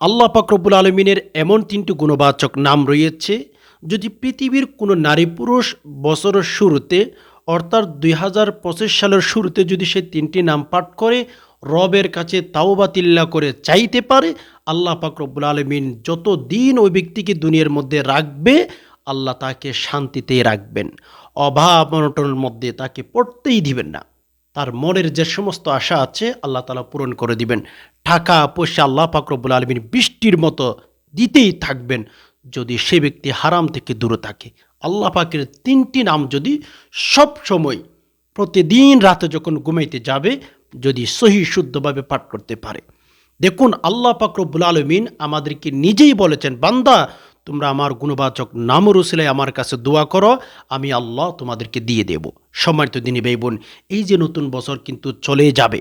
আল্লাহ পাকরবুল আলমিনের এমন তিনটি গুণবাচক নাম রয়েছে, যদি পৃথিবীর কোনো নারী পুরুষ বছরের শুরুতে, অর্থাৎ দুই হাজার পঁচিশ সালের শুরুতে যদি সে তিনটি নাম পাঠ করে, রবের কাছে তাওবাতিল্লা করে চাইতে পারে, আল্লাহ পাকরবুল আলমিন যত দিন ওই ব্যক্তিকে দুনিয়ার মধ্যে রাখবে, আল্লাহ তাকে শান্তিতেই রাখবেন। অভাব অনটনের মধ্যে তাকে পড়তেই দিবেন না। তার মনের যে সমস্ত আশা আছে আল্লাহ তালা পূরণ করে দিবেন। টাকা, পয়সা আল্লাহ পাকরবুল আলমিন বৃষ্টির মতো দিতেই থাকবেন যদি সে ব্যক্তি হারাম থেকে দূরে থাকে। আল্লাহ পাকের তিনটি নাম যদি সব সময় প্রতিদিন রাতে যখন ঘুমাইতে যাবে, যদি সহি শুদ্ধভাবে পাঠ করতে পারে। দেখুন, আল্লাহ পাকরবুল আলমিন আমাদেরকে নিজেই বলেছেন, বান্দা তোমরা আমার গুণবাচক নাম রুসিলাই আমার কাছে দোয়া করো, আমি আল্লাহ তোমাদেরকে দিয়ে দেব। সম্মানিত দিনী ভাই বোন, এই যে নতুন বছর কিন্তু চলে যাবে।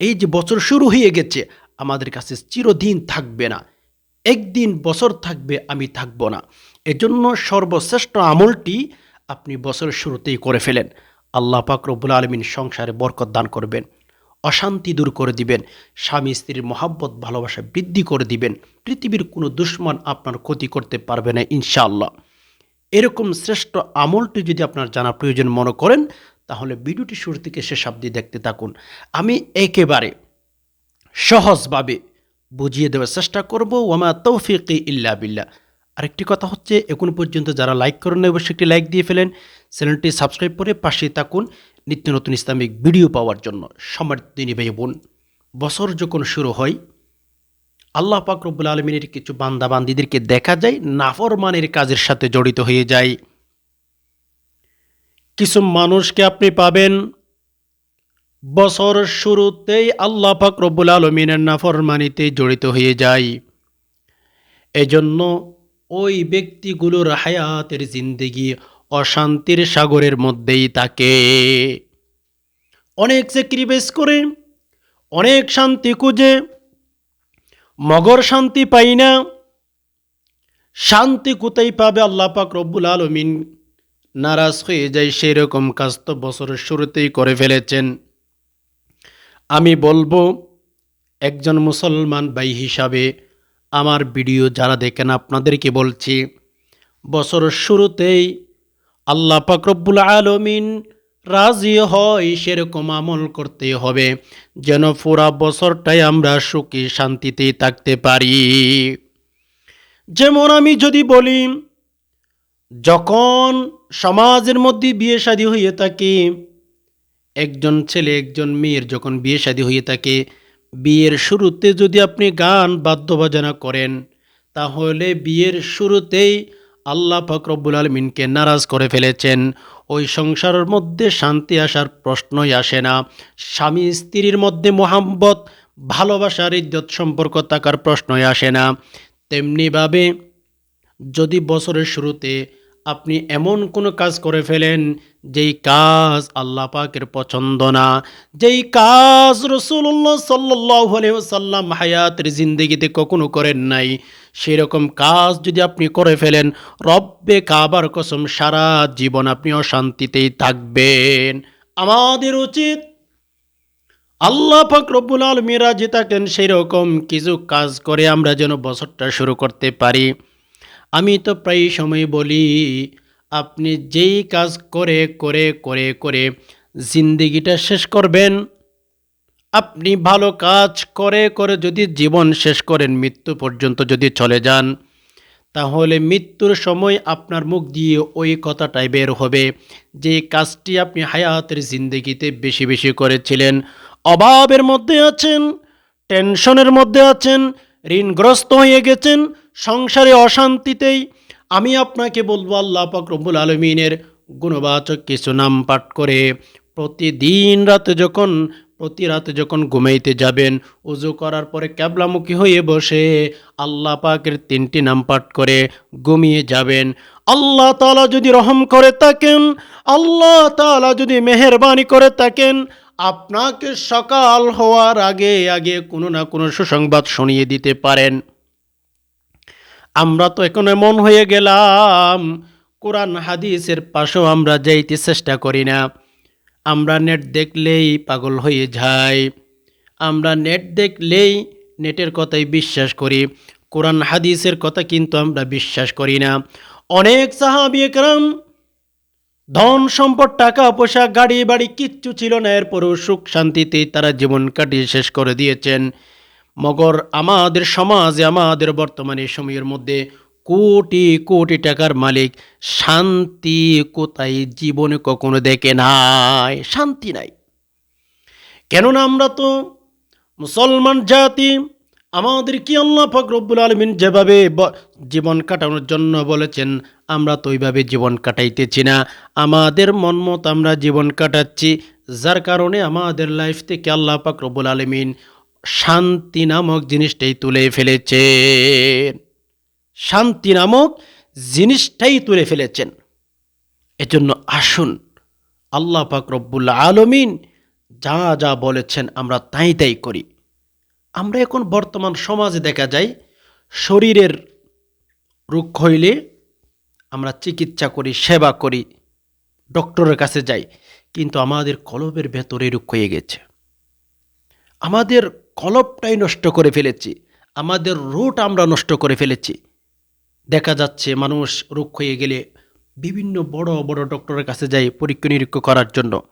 এই যে বছর শুরু হয়ে গেছে, আমাদের কাছে চিরদিন থাকবে না। একদিন বছর থাকবে, আমি থাকব না। এজন্য সর্বশ্রেষ্ঠ আমলটি আপনি বছরের শুরুতেই করে ফেলেন। আল্লাহ পাক রব্বুল আলমিন সংসারে বরকত দান করবেন। অশান্তি দূর করে দিবেন। স্বামী স্ত্রীর মহাব্বত, ভালোবাসা বৃদ্ধি করে দিবেন। পৃথিবীর কোনো দুশ্মন আপনার ক্ষতি করতে পারবে না, ইনশাআল্লাহ। এরকম শ্রেষ্ঠ আমলটি যদি আপনার জানা প্রয়োজন মনে করেন, তাহলে ভিডিওটি শুরু থেকে শেষ অবধি দেখতে থাকুন। আমি একেবারে সহজভাবে বুঝিয়ে দেওয়ার চেষ্টা করব ওমা তৌফিক ইল্লা বিল্লাহ। আরেকটি কথা হচ্ছে, এখন পর্যন্ত যারা লাইক করেন না অবশ্যই একটি লাইক দিয়ে ফেলেন। চ্যানেলটি সাবস্ক্রাইব করে পাশে থাকুন। নিত্য নতুন ইসলামিক ভিডিও পাওয়ার জন্য। দিনী ভাই বোন, বছর যখন শুরু হয়, আল্লাহ পাক রব্বুল আলমিনের কিছু বান্দা বান্দিদেরকে দেখা যায়, নাফরমানের কাজের সাথে জড়িত হয়ে যায়। কিছু মানুষকে আপনি পাবেন, বছর শুরুতেই আল্লাহ রব্বুল আলমিনের নাফরমানিতে জড়িত হয়ে যায়। এজন্য ওই ব্যক্তিগুলোর হায়াতের জিন্দেগি অশান্তির সাগরের মধ্যেই থাকে। অনেক স্যাক্রিফাইস করে, অনেক শান্তি খুঁজে, মগর শান্তি পাই না। শান্তি কোথায় পাবে আল্লাহ পাক রব্বুল আলমিন? নারাজ হয়ে যায় সেরকম কাজ তো বছরের শুরুতেই করে ফেলেছেন। আমি বলব, একজন মুসলমান ভাই হিসাবে আমার ভিডিও যারা দেখেন, আপনাদেরকে বলছি, বছরের শুরুতেই আল্লাহ পাক রব্বুল আলমিন রাজি হয় সেরকম আমল করতে হবে, যেন পুরা বছরটাই আমরা সুখী শান্তিতে থাকতে পারি। যেমন আমি যদি বলি, যখন সমাজের মধ্যে বিয়ে শাদী হয়ে থাকে, একজন ছেলে, একজন মেয়ের যখন বিয়ে শাদী হয়ে থাকে বিয়ের শুরুতে যদি আপনি গান বাদ্যবাজনা করেন, তাহলে বিয়ের শুরুতেই আল্লাহ ফকরব্বুল আলমিনকে নারাজ করে ফেলেছেন। ওই সংসারের মধ্যে শান্তি আসার প্রশ্নই আসে না। স্বামী স্ত্রীর মধ্যে মোহাম্মত ভালোবাসার ইজ্জত সম্পর্ক থাকার প্রশ্নই আসে না। তেমনিভাবে যদি বছরের শুরুতে আপনি এমন কোনো কাজ করে ফেলেন যেই কাজ আল্লাহ পাকের পছন্দ না, যেই কাজ রসুল্লাহ সাল্লাহ সাল্লাম হায়াতের জিন্দিগিতে কখনো করেন নাই, সেরকম কাজ যদি আপনি করে ফেলেন, রব্বে কাবার কসম সারা জীবন আপনি অশান্তিতেই থাকবেন। আমাদের উচিত আল্লাহ পাক রব্বুল আলমীরা যে থাকেন সেই রকম কিছু কাজ করে আমরা যেন বছরটা শুরু করতে পারি। আমি তো প্রায় সময় বলি আপনি যেই কাজ করে করে করে করে জিন্দিগিটা শেষ করবেন, আপনি ভালো কাজ করে করে যদি জীবন শেষ করেন, মৃত্যু পর্যন্ত যদি চলে যান, তাহলে মৃত্যুর সময় আপনার মুখ দিয়ে ওই কথাটাই বের হবে যে কাজটি আপনি হায়াতের জিন্দগিতে বেশি বেশি করেছিলেন। অভাবের মধ্যে আছেন, টেনশনের মধ্যে আছেন, ঋণগ্রস্ত হয়ে গেছেন, সংসারে অশান্তিতেই আমি আপনাকে বলব আল্লাহ রব্বুল আলমিনের গুণবাচক কিছু নাম পাঠ করে প্রতিদিন রাতে যখন, প্রতি রাতে যখন ঘুমাইতে যাবেন, উজু করার পরে ক্যাবলামুখী হয়ে বসে আল্লাহ পাকের তিনটি নাম পাঠ করে ঘুমিয়ে যাবেন। আল্লাহ তালা যদি রহম করে থাকেন, আল্লাহ তালা যদি মেহরবানি করে থাকেন, আপনাকে সকাল হওয়ার আগে আগে কোনো না কোনো সুসংবাদ শুনিয়ে দিতে পারেন। আমরা তো এখন এমন হয়ে গেলাম। কোরআন হাদিসের পাশেও আমরা যাইতে চেষ্টা করি না। আমরা নেট দেখলেই পাগল হয়ে যাই। আমরা নেট দেখলেই নেটের কথাই বিশ্বাস করি। কোরআন হাদিসের কথা কিন্তু আমরা বিশ্বাস করি না। অনেক সাহাবি একরাম, ধন সম্পদ, টাকা, পয়সা, গাড়ি বাড়ি কিচ্ছু ছিল না। এরপরেও সুখ শান্তিতে তারা জীবন কাটিয়ে শেষ করে দিয়েছেন। মগর আমাদের সমাজে, আমাদের বর্তমানে সময়ের মধ্যে কোটি কোটি টাকার মালিক শান্তি কোথায় জীবনে কখনো দেখে নাই? শান্তি নাই। কেননা আমরা তো মুসলমান জাতি, আমাদের কি আল্লাহ পাক রব্বুল আলমিন যেভাবে জীবন কাটানোর জন্য বলেছেন, আমরা তো ওইভাবে জীবন কাটাইতেছি না। আমাদের মনমত আমরা জীবন কাটাচ্ছি, যার কারণে আমাদের লাইফ থেকে আল্লাহ পাক রব্বুল আলমিন শান্তি নামক জিনিসটাই তুলে ফেলেছে। শান্তি নামক জিনিসটাই তুলে ফেলেছেন। এজন্য আসুন, আল্লাহ পাক আলমিন যা যা বলেছেন আমরা তাই তাই করি। আমরা এখন বর্তমান সমাজে দেখা যায়, শরীরের রোগ হইলে আমরা চিকিৎসা করি, সেবা করি, ডক্টরের কাছে যাই, কিন্তু আমাদের কলবের ভেতরে রোগ হয়ে গেছে। আমাদের কলবটাই নষ্ট করে ফেলেছি। আমাদের রুট আমরা নষ্ট করে ফেলেছি। দেখা যাচ্ছে মানুষ রোগ হয়ে গেলে বিভিন্ন বড় বড় ডক্টরের কাছে যায় পরীক্ষা নিরীক্ষা করার জন্য।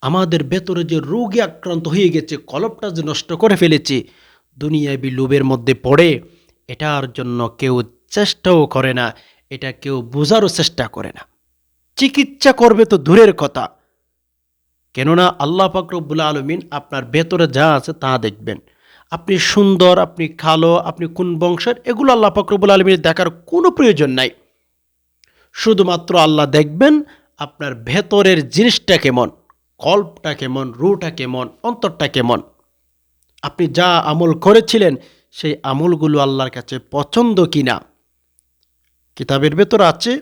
আমাদের ভেতরে যে রোগে আক্রান্ত হয়ে গেছে কলবটা যে নষ্ট করে ফেলেছি দুনিয়াবি লোভের মধ্যে পড়ে, এটার জন্য কেউ চেষ্টাও করে না, এটা কেউ বোঝারও চেষ্টা করে না। চিকিৎসা করবে তো দূরের কথা। কেননা আল্লাহ ফাকরবুল আলমিন আপনার ভেতরে যা আছে তা দেখবেন। আপনি সুন্দর, আপনি কালো, আপনি কোন বংশের, এগুলো আল্লাহ ফাকরবুল আলমীর দেখার কোনো প্রয়োজন নাই। শুধুমাত্র আল্লাহ দেখবেন আপনার ভেতরের জিনিসটা কেমন, কল্পটা কেমন, রুটা কেমন, অন্তরটা কেমন। আপনি যা আমল করেছিলেন, সেই আমলগুলো আল্লাহর কাছে পছন্দ কি না কিতাবের ভেতর আছে,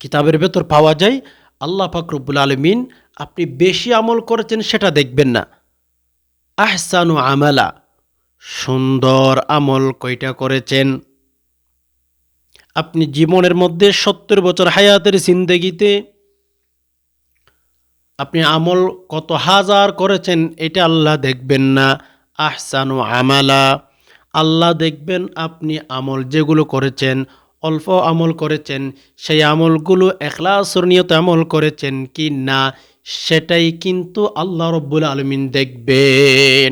কিতাবের ভেতর পাওয়া যায় আল্লাহ ফাকরুবুল আলমিন আপনি বেশি আমল করেছেন সেটা দেখবেন না। আহসানু আমালা, সুন্দর আমল কয়টা করেছেন? আপনি জীবনের মধ্যে সত্তর বছর হায়াতের জিন্দেগিতে আপনি আমল কত হাজার করেছেন এটা আল্লাহ দেখবেন না। আহসানু আমালা, আল্লাহ দেখবেন আপনি আমল যেগুলো করেছেন অল্প আমল করেছেন, সেই আমলগুলো এখলাসর নিয়ত আমল করেছেন কি না, সেটাই কিন্তু আল্লাহ রব্বুল আলমিন দেখবেন।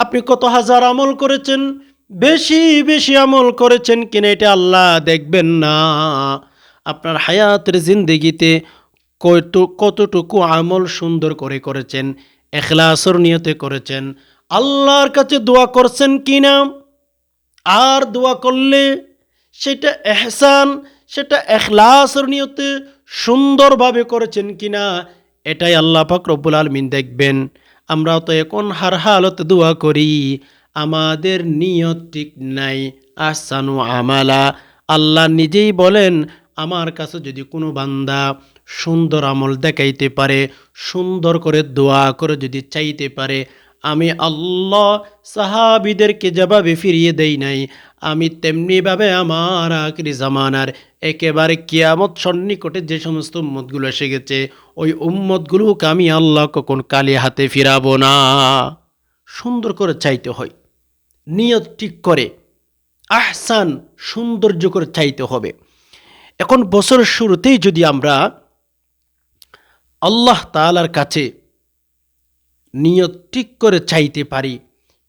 আপনি কত হাজার আমল করেছেন, বেশি বেশি আমল করেছেন কিনা এটা আল্লাহ দেখবেন না। আপনার হায়াতের জিন্দেগিতে কত কতটুকু আমল সুন্দর করে করেছেন, এখলাসর নিয়তে করেছেন, আল্লাহর কাছে দোয়া করছেন কিনা, আর দোয়া করলে সেটা এহসান, সেটা এখলাসর নিয়তে সুন্দরভাবে করেছেন কিনা, এটাই আল্লাহ পাক রব্বুল আলমিন দেখবেন। আমরা তো এখন হার হালতে দোয়া করি, আমাদের নিয়ত ঠিক নাই আসানু আমালা। আল্লাহ নিজেই বলেন, আমার কাছে যদি কোনো বান্দা সুন্দর আমল দেখাইতে পারে, সুন্দর করে দোয়া করে যদি চাইতে পারে, আমি আল্লাহ সাহাবিদেরকে যেভাবে ফিরিয়ে দেই নাই আমি তেমনিভাবে আমার আখরি জামানার একেবারে কিয়ামত সন্নিকটে যে সমস্ত উম্মতগুলো এসে গেছে, ওই উম্মতগুলোকে আমি আল্লাহ কখন কালি হাতে ফিরাবো না। সুন্দর করে চাইতে হয়, নিয়ত ঠিক করে, আহসান সৌন্দর্য করে চাইতে হবে। এখন বছরের শুরুতেই যদি আমরা আল্লাহ তালার কাছে নিয়ত ঠিক করে চাইতে পারি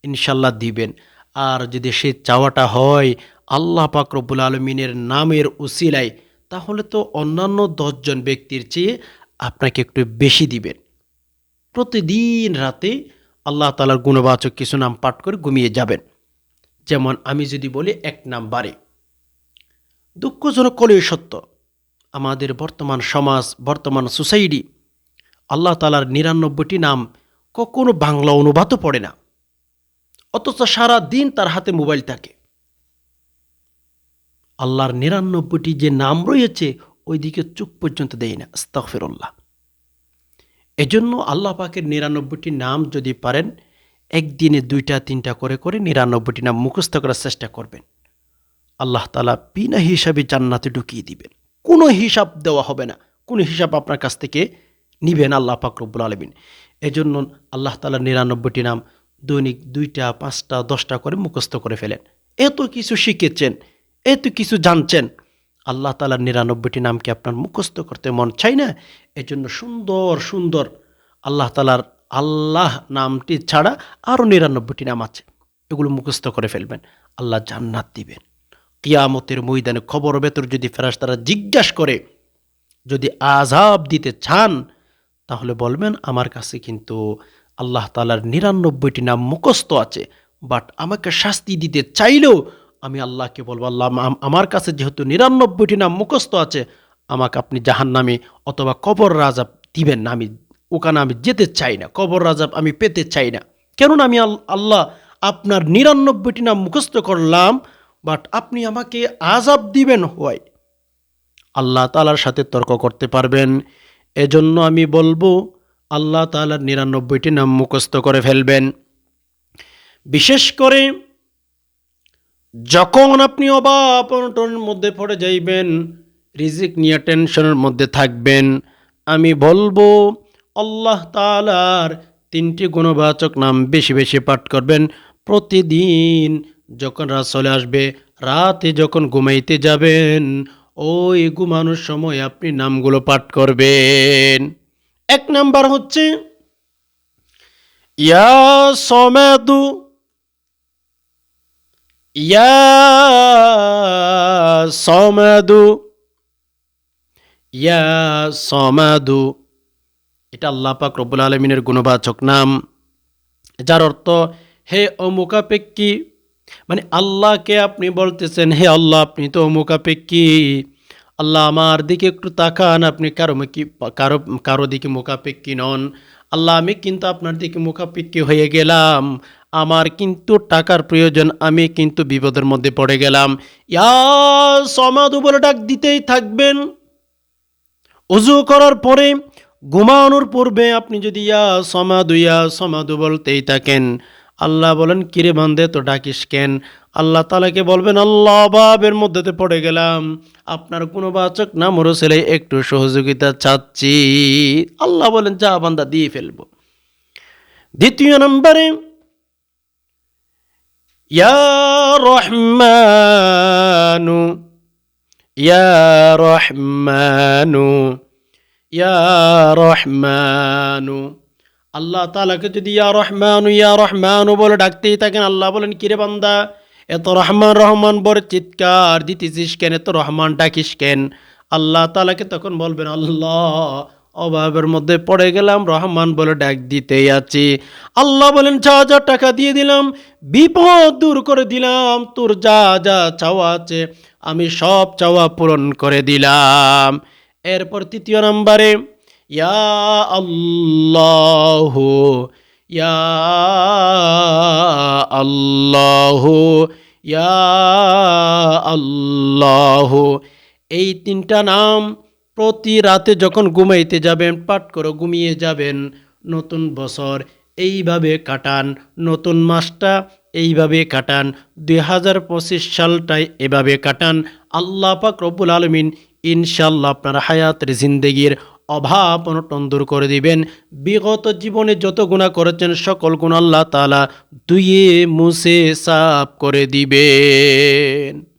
ইনশাল্লাহ দিবেন। আর যদি সে চাওয়াটা হয় আল্লাহ পাক রব্বুল আলমিনের নামের উসিলায়, তাহলে তো অন্যান্য দশজন ব্যক্তির চেয়ে আপনাকে একটু বেশি দিবেন। প্রতিদিন রাতে আল্লাহ তালার গুণবাচক কিছু নাম পাঠ করে ঘুমিয়ে যাবেন। যেমন আমি যদি বলি এক নাম্বারে, দুঃখজনক কলেই সত্য, আমাদের বর্তমান সমাজ, বর্তমান সোসাইটি, আল্লাহ তালার নিরানব্বইটি নাম কখনো বাংলা অনুবাদও পড়ে না। অথচ সারা দিন তার হাতে মোবাইল থাকে। আল্লাহর নিরানব্বইটি যে নাম রয়েছে ওই দিকে চোখ পর্যন্ত দেয় না, আস্তাগফিরুল্লাহ। এজন্য আল্লাহ পাকের নিরানব্বইটি নাম যদি পারেন, একদিনে দুইটা, তিনটা করে করে নিরানব্বইটি নাম মুখস্থ করার চেষ্টা করবেন। আল্লাহ তালা বিনা হিসাবে জান্নাতে ঢুকিয়ে দিবেন। কোনো হিসাব দেওয়া হবে না, কোনো হিসাব আপনার কাছ থেকে নিবেন আল্লাহ পাক রব্বুল আলমিন। এজন্য আল্লাহ তালার নিরানব্বইটি নাম দৈনিক দুইটা, পাঁচটা, দশটা করে মুখস্থ করে ফেলেন। এত কিছু শিখেছেন, এত কিছু জানছেন। আল্লাহ তালার নিরানব্বইটি নামকে আপনার মুখস্থ করতে মন চাই না? এজন্য সুন্দর সুন্দর আল্লাহ তালার আল্লাহ নামটি ছাড়া আরও নিরানব্বইটি নাম আছে। এগুলো মুখস্থ করে ফেলবেন। আল্লাহ জান্নাত দিবেন। কিয়ামতের ময়দানে খবর ভেতর যদি ফেরাস্তারা জিজ্ঞাসা করে, যদি আজাব দিতে চান, তাহলে বলবেন, আমার কাছে কিন্তু আল্লাহ তালার নিরানব্বইটি নাম মুখস্থ আছে বাট আমাকে শাস্তি দিতে চাইলেও আমি আল্লাহকে বলব, আল্লাহ আমার কাছে যেহেতু নিরানব্বইটি নাম মুখস্থ আছে, আমাকে আপনি জাহান নামে অথবা কবর রাজাব দিবেন না, আমি ওখানে আমি যেতে চাই না, কবর রাজাব আমি পেতে চাই না। কেননা আমি আল্লাহ আপনার নিরানব্বইটি নাম মুখস্থ করলাম বাট আপনি আমাকে আজাব দিবেন হয়। আল্লাহ তালার সাথে তর্ক করতে পারবেন, এজন্য আমি বলব আল্লাহ তালার নিরানব্বইটি নাম মুখস্থ করে ফেলবেন। বিশেষ করে যখন আপনি অভাব অনটনের মধ্যে পড়ে যাইবেন, রিজিক নিয়ে টেনশনের মধ্যে থাকবেন, আমি বলব আল্লাহ তালার তিনটি গুণবাচক নাম বেশি বেশি পাঠ করবেন। প্রতিদিন যখন রাত চলে আসবে, রাতে যখন ঘুমাইতে যাবেন, ওই ঘুমানোর সময় আপনি নামগুলো পাঠ করবেন। এক নাম্বার হচ্ছে, ইয়া সমেদু, ইয়া সমাদু ইয়া সমাদু। এটা আল্লাহ পাক রব্বুল আলমিনের গুণবাচক নাম, যার অর্থ, হে অমুকাপেক্ষী মানে আল্লাহকে আপনি বলতেছেন, হে আল্লাহ, আপনি তো অমুকাপেক্ষী। আল্লাহ আমার দিকে একটু তাকান, আপনি কারও মুখী, কারও কারও দিকে মুখাপেক্ষী নন। আল্লাহ, আমি কিন্তু আপনার দিকে মুখাপেক্ষী হয়ে গেলাম। আমার কিন্তু টাকার প্রয়োজন, আমি কিন্তু বিপদের মধ্যে পড়ে গেলাম। ইয়া সমাধু বলে ডাক দিতেই থাকবেন। অজু করার পরে, ঘুমানোর পূর্বে আপনি যদি ইয়া সমাধু ইয়া সমাধু বলতেই থাকেন, আল্লাহ বলেন, কিরে বান্ধে তো ডাকিস কেন? আল্লাহ তালাকে বলবেন, আল্লাহ বাবের মধ্যেতে পড়ে গেলাম। আপনার কোনো বাচক না, মরো ছেলে, একটু সহযোগিতা চাচ্ছি। আল্লাহ বলেন, যা বান্দা দিয়ে ফেলব। দ্বিতীয় নম্বরে রহমানু, ইয়া রহমানু ইয়া রহমানু। আল্লাহ তালাকে যদি ইয়া রহমানু ইয়া রহমানু বলে ডাকতেই থাকেন, আল্লাহ বলেন, কিরে বান্দা এত রহমান রহমান বলে চিৎকার দিতেছিস কেন? এত রহমান ডাকিস কেন? আল্লাহ তালাকে তখন বলবেন, আল্লাহ, অভাবের মধ্যে পড়ে গেলাম, রহমান বলে ডাক দিতেই আছি। আল্লাহ বলেন, যা যা টাকা দিয়ে দিলাম, বিপদ দূর করে দিলাম, তোর যা যা চাওয়া আছে, আমি সব চাওয়া পূরণ করে দিলাম। এরপর তৃতীয় নম্বরে, ইয়া আল্লাহ ইয়া আল্লাহ ইয়া আল্লাহ এই তিনটা নাম প্রতি রাতে যখন ঘুমাইতে যাবেন, পাঠ করে ঘুমিয়ে যাবেন, নতুন বছর এইভাবে কাটান, নতুন মাসটা এইভাবে কাটান, দুই হাজার পঁচিশ সালটায় এভাবে কাটান। আল্লাহ পাক রব্বুল আলমিন ইনশাল্লাহ আপনার হায়াতের জিন্দেগির অভাব অনটন দূর করে দিবেন। বিগত জীবনে যত গুণা করেছেন, সকল গুণ আল্লাহ তালা দুইয়ে মুছে সাফ করে দিবেন।